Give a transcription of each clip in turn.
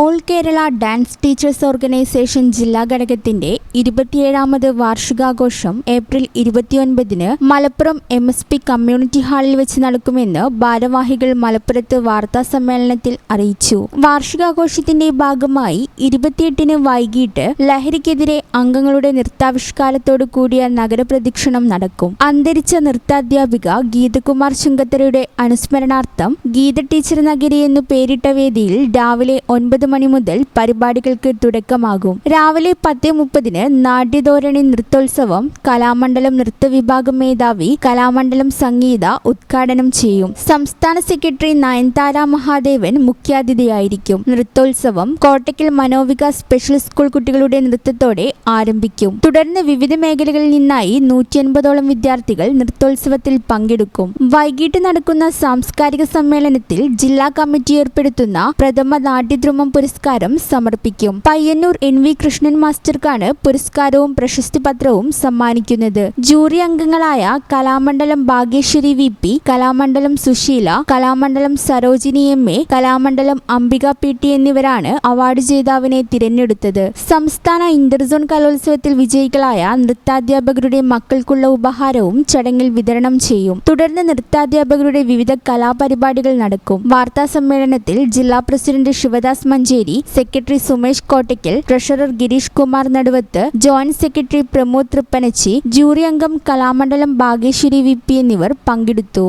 All Kerala dance teachers organisation ജില്ലാ ഘടകത്തിന്റെ ഇരുപത്തിയേഴാമത് വാർഷികാഘോഷം ഏപ്രിൽ ഇരുപത്തിയൊൻപതിന് Malappuram M S P community ഹാളിൽ വെച്ച് നടക്കുമെന്ന് ഭാരവാഹികൾ മലപ്പുറത്ത് വാർത്താ സമ്മേളനത്തിൽ അറിയിച്ചു. വാർഷികാഘോഷത്തിന്റെ ഭാഗമായി ഇരുപത്തിയെട്ടിന് വൈകിട്ട് ലഹരിക്കെതിരെ അംഗങ്ങളുടെ നൃത്താവിഷ്കാരത്തോടു കൂടിയ നഗരപ്രദക്ഷിണം നടക്കും. അന്തരിച്ച നൃത്താധ്യാപിക ഗീതകുമാർ ചുങ്കത്തരയുടെ അനുസ്മരണാർത്ഥം ഗീത ടീച്ചർ നഗരി എന്നു പേരിട്ട വേദിയിൽ രാവിലെ ഒൻപത് മണി മുതൽ പരിപാടികൾക്ക് തുടക്കമാകും. രാവിലെ പത്ത് മുപ്പതിന് നാട്യധോരണി നൃത്തോത്സവം കലാമണ്ഡലം നൃത്തവിഭാഗം മേധാവി കലാമണ്ഡലം സംഗീത ഉദ്ഘാടനം ചെയ്യും. സംസ്ഥാന സെക്രട്ടറി നയൻതാര മഹാദേവൻ മുഖ്യാതിഥിയായിരിക്കും. നൃത്തോത്സവം കോട്ടയ്ക്കൽ മനോവിക സ്പെഷ്യൽ സ്കൂൾ കുട്ടികളുടെ നൃത്തത്തോടെ ആരംഭിക്കും. തുടർന്ന് വിവിധ മേഖലകളിൽ നിന്നായി നൂറ്റി അൻപതോളം വിദ്യാർത്ഥികൾ നൃത്തോത്സവത്തിൽ പങ്കെടുക്കും. വൈകിട്ട് നടക്കുന്ന സാംസ്കാരിക സമ്മേളനത്തിൽ ജില്ലാ കമ്മിറ്റി ഏർപ്പെടുത്തുന്ന പ്രഥമ നാട്യദ്രുമം പുരസ്കാരം സമർപ്പിക്കും. പയ്യന്നൂർ എൻ വി കൃഷ്ണൻ മാസ്റ്റർക്കാണ് പുരസ്കാരവും പ്രശസ്തി പത്രവും സമ്മാനിക്കുന്നത്. ജൂറി അംഗങ്ങളായ Kalamandalam Bhagyeshwari V P Kalamandalam Sushila Kalamandalam Sarojini M A Kalamandalam Ambika P T എന്നിവരാണ് അവാർഡ് ജേതാവിനെ തിരഞ്ഞെടുത്തത്. സംസ്ഥാന ഇന്റർസോൺ കലോത്സവത്തിൽ വിജയികളായ നൃത്താധ്യാപകരുടെ മക്കൾക്കുള്ള ഉപഹാരവും ചടങ്ങിൽ വിതരണം ചെയ്യും. തുടർന്ന് നൃത്താധ്യാപകരുടെ വിവിധ കലാപരിപാടികൾ നടക്കും. വാർത്താ സമ്മേളനത്തിൽ ജില്ലാ president Shivadas Manjeri secretary Sumesh Kottakkal treasurer Girish Kumar Naduvath joint secretary Pramod Thrippanachi jury അംഗം കലാമണ്ഡലം ബാഗേശ്വരി വി പി എന്നിവർ പങ്കെടുത്തു.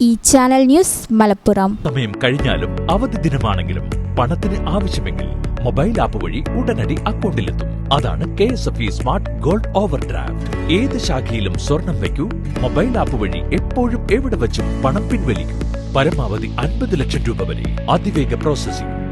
ഈ ചാനൽ ന്യൂസ് മലപ്പുറം. സമയം കഴിഞ്ഞാലും അവധി ദിനമാണെങ്കിലും പണത്തിന് ആവശ്യമെങ്കിൽ മൊബൈൽ ആപ്പ് വഴി ഉടനടി അക്കൗണ്ടിലെത്തും. അതാണ് K S F E smart gold overdraft ഏത് ശാഖയിലും സ്വർണം വയ്ക്കൂ മൊബൈൽ ആപ്പ് വഴി എപ്പോഴും എവിടെ വെച്ചും പണം പിൻവലിക്കൂ. പരമാവധി അൻപത് ലക്ഷം രൂപ വരെ അതിവേഗ processing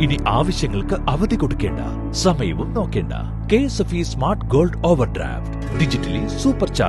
ഇനി ആവശ്യങ്ങൾക്ക് അവധി കൊടുക്കേണ്ട സമയവും നോക്കേണ്ട. K S F E smart gold overdraft digitally supercharge.